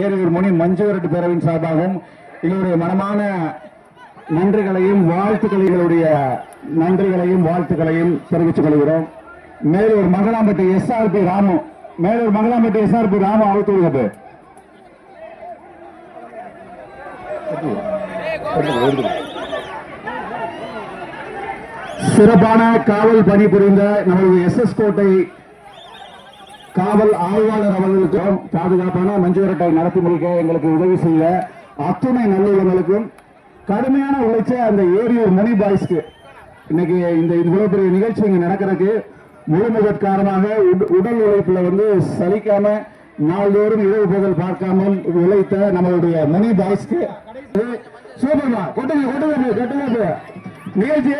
ஏரியூர் முனி மஞ்சுவரட்டு பேரவின் சார்பாகவும் எங்களுடைய மனமான நன்றிகளையும் வாழ்த்துக்களைகளுடைய நன்றிகளையும் வாழ்த்துக்களையும் தெரிவித்துக் கொள்கிறோம். மேலூர் மங்களாம்பட்டி எஸ்ஆர்பி ராமு. மேலூர் மங்களாம்பட்டி எஸ்ஆர்பி ராமு அழைத்து சிறப்பான காவல் பணிபுரிந்த நமது எஸ் எஸ் கோட்டை காவல் ஆய்வாளர் அவர்களுக்கும் பாதுகாப்பான மஞ்சுவரட்டை நடத்தி முடிக்க எங்களுக்கு உதவி செய்த அத்துணை நல்லுள்ளங்களுக்கும் கடுமையான உழைச்ச அந்த ஏரியூர் மணி பாய்ஸ்க்கு இன்னைக்கு இந்த இவ்வளவு பெரிய நிகழ்ச்சி இங்க நடக்கிறதுக்கு முழுமுகத் காரணமாக உடல் உழைப்புல வந்து சலிக்காம நாள்தோறும் இரவு பகல் பார்க்காமல் உழைத்த நம்மளுடைய மணி பாய்ஸ்க்கு சூப்பர்மா கொட்டுங்க கொட்டுங்க கொட்டுங்க. நிகழ்ச்சி.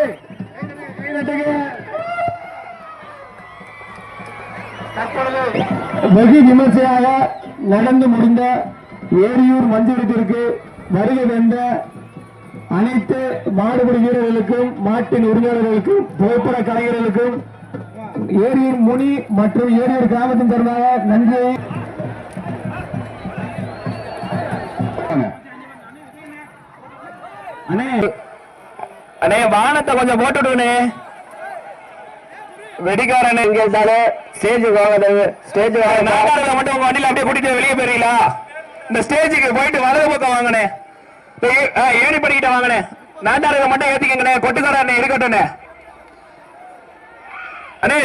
வெகு விமர்சையாக நடந்து முடிந்த ஏரியூர் மஞ்சுரத்திற்கு வருகை வந்த அனைத்து மாடுபிடி வீரர்களுக்கும் மாட்டின் உரிமையாளர்களுக்கும் புகைப்பட கலைஞர்களுக்கும் ஏரியூர் முனி மற்றும் ஏரியூர் கிராமத்தின் சார்பாக நன்றியை அண்ணே அண்ணே வானத்தை கொஞ்சம் போட்டு வெடிக்காரன் எங்க இருந்தாலும் ஸ்டேஜ் வாங்க ஸ்டேஜ் வாங்க. மட்டும் உங்க வண்டியில அப்படியே கூட்டிட்டு வெளியே போறீங்களா இந்த ஸ்டேஜுக்கு போயிட்டு வலது பக்கம் வாங்கண்ணே இந்த ஏ- ஆ, ஏணி படிக்கிட்ட வாங்கண்ணே நாட்டாளர்களை மட்டும் ஏத்திக்கங்கண்ணே கொட்டுக்காரண்ணே இருக்கட்டும்ண்ணே. அண்ணே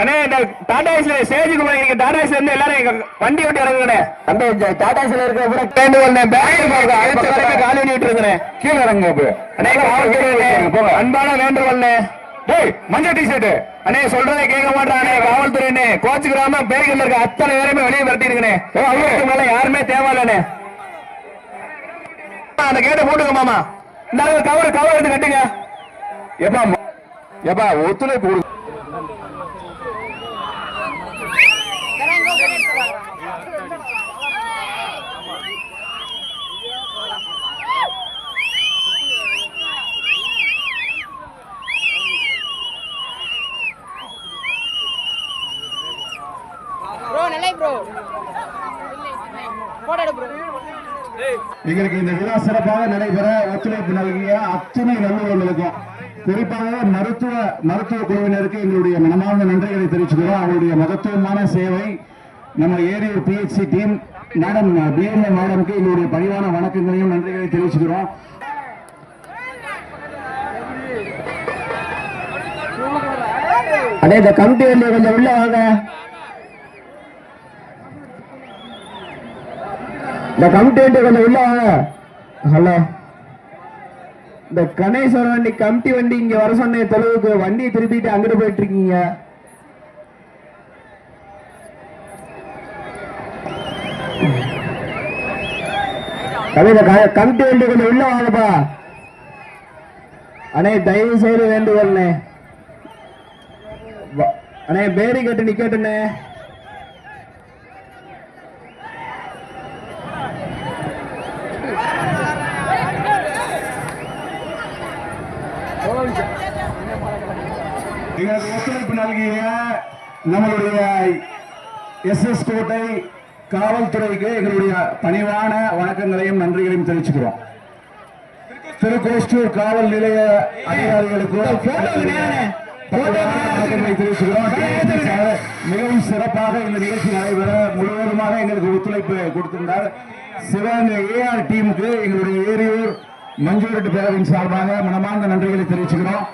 அண்ணே இந்த டாடா ஏஸ்ல ஸ்டேஜுக்கு போறீங்க டாடா ஏஸ்ல இருந்து எல்லாரும் வண்டி விட்டு இறங்குங்கண்ணே. அந்த டாடாஸ்ல இருக்க கூட கேண்டு வந்தேன் பேங்க் பாருங்க அடுத்த வரைக்கும் காலி பண்ணிட்டு இருக்கிறேன் கீழே இறங்க அண்ணே அன்பான வேண்டுகோள்ண்ணே. டேய் மஞ்சள் டிஷர்ட் அண்ணே சொல்றதை கேட்க மாட்டானே காவல்துறைண்ணே கோச்சுக்கிறாம பேருக்குள்ள இருக்க அத்தனை பேருமே வெளியே விரட்டிருக்கனே அவங்களுக்கு மேல யாருமே தேவையில்லண்ணே. அந்த கேட்டை போட்டுங்க மாமா. இந்த கவர் கவர் எடுத்து கட்டுங்க. எப்பா எப்பா ஒத்துழைப்பு கொடு ப்ரோ நிலை ப்ரோ போட்டோ எடு ப்ரோ எங்களுக்கு இந்த விழா சிறப்பாக நடைபெற ஒத்துழைப்பு நல்கிய அத்தனை நல்லுறவுகளுக்கும் குறிப்பாக மருத்துவ மருத்துவ குழுவினருக்கு எங்களுடைய மனமார்ந்த நன்றிகளை தெரிவிச்சுக்கிறோம். அவருடைய மகத்துவமான சேவை நம்ம Eriyur PHC team madam PMA மேடம்க்கு எங்களுடைய பணிவான வணக்கங்களையும் நன்றிகளை தெரிவிச்சுக்கிறோம். அடே இந்த கமிட்டி வந்து கொஞ்சம் உள்ள வாங்க. இந்த கமிட்டி கொஞ்சம் உள்ள வாங்க. ஹலோ. இந்த கணேஸ்வர வண்டி கமிட்டி வண்டி இங்க வர சொன்ன தொலைவுக்கு வண்டியை திருப்பிட்டு அங்கிட்டு போயிட்டு இருக்கீங்க கமிட்டி வண்டி கொஞ்சம் உள்ள வாங்கப்பா. அண்ணே தயவு செய்து வேண்டுகோள்ண்ணே அண்ணே. பேரி கட்டு நிக்கட்டுண்ணே. எங்களுக்கு ஒத்துழைப்பு நல்கிய நம்மளுடைய எஸ் எஸ் கோட்டை காவல்துறைக்கு எங்களுடைய பணிவான வணக்கங்களையும் நன்றிகளையும் தெரிவிச்சுக்கிறோம். திருக்கோஷ்டூர் காவல் நிலைய தெரிவிச்சுக்கிறோம். மிகவும் சிறப்பாக இந்த நிகழ்ச்சி நடைபெற முழுவதுமாக எங்களுக்கு ஒத்துழைப்பு கொடுத்திருந்தார். சிவகங்கை ஏஆர் டீமுக்கு எங்களுடைய ஏரியூர் மஞ்சுரட்டு பேரவையின் சார்பாக மனமார்ந்த நன்றிகளை தெரிவிச்சுக்கிறோம்.